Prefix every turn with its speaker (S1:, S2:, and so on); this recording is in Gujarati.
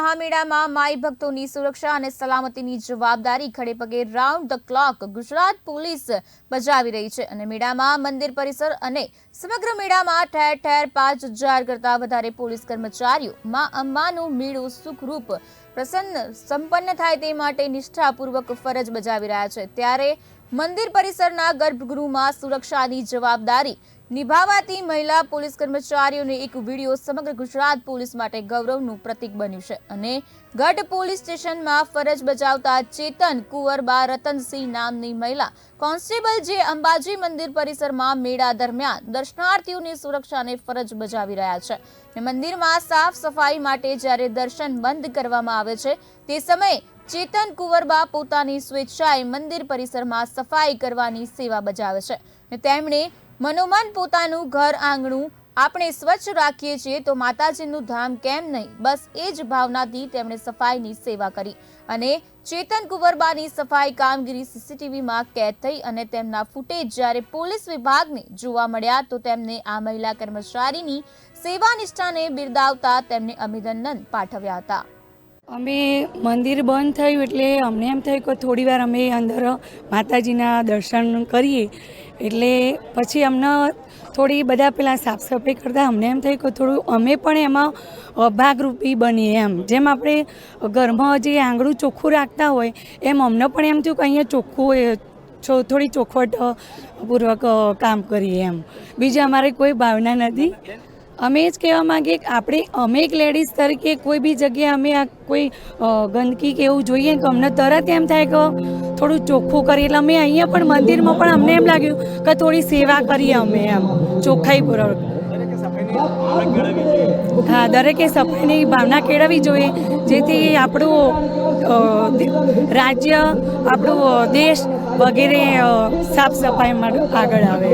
S1: મહામેળામાં માઈ ભક્તોની સુરક્ષા અને સલામતીની જવાબદારી ખડે પગે round the clock Gujarat police બજાવી રહી છે અને મેળામાં મંદિર પરિસર અને સમગ્ર મેળામાં ઠેર ઠેર પાંચ હજાર કરતા વધારે પોલીસ કર્મચારીઓ મા અંબાનું મેળું સુખરૂપ પ્રસન્ન સંપન્ન થાય તે માટે નિષ્ઠાપૂર્વક ફરજ બજાવી રહ્યા છે. ત્યારે મંદિર પરિસરના ગર્ભગૃહમાં સુરક્ષાની જવાબદારી નિભાવાતી મહિલા પોલીસ કર્મચારીઓને એક વીડિયો સમગ્ર ગુજરાત પોલીસ માટે ગૌરવનું પ્રતીક બન્યું છે અને ગઢ પોલીસ સ્ટેશનમાં ફરજ બજાવતા ચેતન કુંવરબા રતનસિંહ નામની મહિલા કોન્સ્ટેબલ જે અંબાજી મંદિર પરિસરમાં મેળા દરમિયાન દર્શનાર્થીઓની સુરક્ષાને ફરજ બજાવી રહ્યા છે ને મંદિરમાં સાફ સફાઈ માટે જ્યારે દર્શન બંધ કરવામાં આવે છે, તે સમયે ચેતન કુંવરબા પોતાની સ્વેચ્છાએ મંદિર પરિસરમાં સફાઈ કરવાની સેવા બજાવે છે તેમણે મનોમન પોતાનું ઘર આંગણું આપણે સ્વચ્છ રાખીએ છીએ તો માતાજીનું ધામ કેમ નહીં? બસ એ જ ભાવનાથી તેમણે સફાઈની સેવા કરી અને ચેતન કુંવરબાની સફાઈ કામગીરી સીસીટીવીમાં કેદ થઈ અને તેમના ફૂટેજ જ્યારે પોલીસ વિભાગને જોવા મળ્યા તો તેમને આ મહિલા કર્મચારીની સેવા નિષ્ઠાને બિરદાવતા તેમને અભિનંદન પાઠવ્યા હતા.
S2: અમે મંદિર બંધ થયું એટલે અમને એમ થયું કે થોડી વાર અમે અંદર માતાજીના દર્શન કરીએ. એટલે પછી અમને થોડી બધા પેલા સાફ સફાઈ કરતા અમને એમ થયું કે થોડું અમે પણ એમાં ભાગરૂપી બનીએ એમ. જેમ આપણે ઘરમાં જે આંગળું ચોખ્ખું રાખતા હોય, એમ અમને પણ એમ થયું કે અહીંયા ચોખ્ખું હોય થોડી ચોખવટ પૂર્વક કામ કરીએ એમ. બીજી અમારે કોઈ ભાવના નથી. અમે જ કહેવા માંગીએ કે આપણે, અમે એક લેડીઝ તરીકે કોઈ બી જગ્યાએ અમે આ કોઈ ગંદકી કે એવું જોઈએ કે અમને તરત એમ થાય કે થોડું ચોખ્ખું કરીએ. એટલે અમે અહીંયા પણ મંદિરમાં પણ અમને એમ લાગ્યું કે થોડી સેવા કરીએ અમે એમ. ચોખ્ખાઈ પૂર્વક હા, દરેકે સફાઈની ભાવના કેળવવી જોઈએ. જેથી આપણું રાજ્ય, આપણું દેશ વગેરે સાફ સફાઈ માટે આગળ આવે.